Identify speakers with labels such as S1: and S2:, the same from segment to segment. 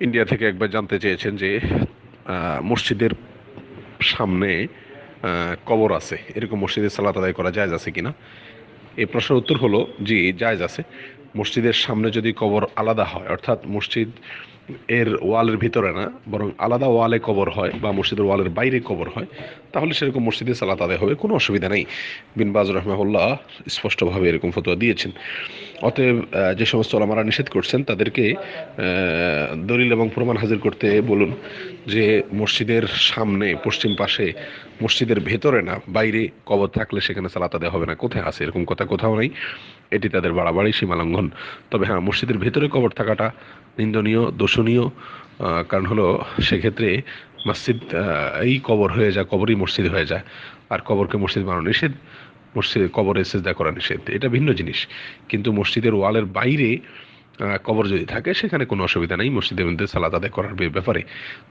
S1: India থেকে একবার জানতে চেয়েছেন যে মসজিদের সামনে কবর আছে। এরকম মসজিদে সালাত আদায় করা যায় আছে কিনা? এই প্রশ্নের উত্তর হলো, জি, জায়জ আছে। মসজিদের সামনে যদি কবর আলাদা হয়, অর্থাৎ মসজিদ এর ওয়ালের ভিতরে না, বরং আলাদা ওয়ালে কবর হয় বা মসজিদের ওয়ালের বাইরে কবর হয়, তাহলে সেরকম মসজিদে সালাত আদায় হবে, কোনো অসুবিধা নেই। বিন বাজ রহমাহুল্লাহ স্পষ্টভাবে এরকম ফতোয়া দিয়েছেন। অতএব যে সমস্ত ওলামারা নিষেধ করছেন, তাদেরকে দলিল এবং প্রমাণ হাজির করতে বলুন যে মসজিদের সামনে, পশ্চিম পাশে মসজিদের ভেতরে না, বাইরে কবর থাকলে সেখানে সালাত আদায় হবে না। কোথায় আছে এরকম কথা? কোথাও নেই। এটি তাদের বাড়াবাড়ি, সীমালঙ্ঘন। তবে হ্যাঁ মসজিদের ভেতরে কবর থাকাটা নিন্দনীয়, দোষণীয়। কারণ হলো সেক্ষেত্রে মসজিদ এই কবর হয়ে যায়, কবরই মসজিদ হয়ে যায়। আর কবরকে মসজিদ বানানো নিষেধ, মসজিদ, কবরে সেজদা করা নিষেধ। এটা ভিন্ন জিনিস। কিন্তু মসজিদের ওয়ালের বাইরে কবর যদি থাকে, সেখানে কোনো অসুবিধা নেই। মসজিদের মধ্যে সালাত আদায় করার ব্যাপারে।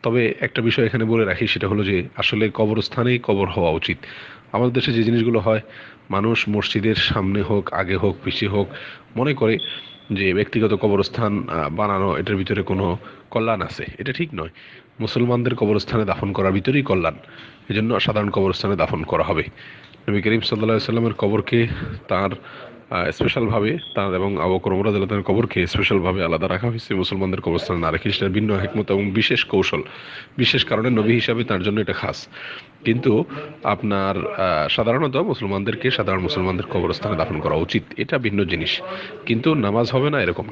S1: তবে একটা বিষয় এখানে বলে রাখি, সেটা হলো যে আসলে কবরস্থানেই কবর হওয়া উচিত। আমাদের দেশে যে জিনিসগুলো হয়, মানুষ মসজিদের সামনে হোক, আগে হোক, পিছিয়ে হোক, মনে করে যে ব্যক্তিগত কবরস্থান বানানো, এটার ভিতরে কোনো কল্যাণ আছে। এটা ঠিক নয়। মুসলমানদের কবরস্থানে দাফন করার ভিতরেই কল্যাণ। এজন্য সাধারণ কবরস্থানে দাফন করা হবে। নবী করিম সাল্লাহ সাল্লামের কবরকে তার স্পেশালভাবে তার এবং আবু করমরাজ কবরকে স্পেশালভাবে আলাদা রাখা হয়েছে। মুসলমানদের কবরস্থানে না রেখে সেটা ভিন্ন হেকমত এবং বিশেষ কৌশল, বিশেষ কারণে নবী হিসাবে তার জন্য এটা খাস। কিন্তু আপনার সাধারণত মুসলমানদেরকে সাধারণ মুসলমানদের কবরস্থানে দাফন করা উচিত। এটা ভিন্ন জিনিস। কিন্তু নামাজ হবে না এরকম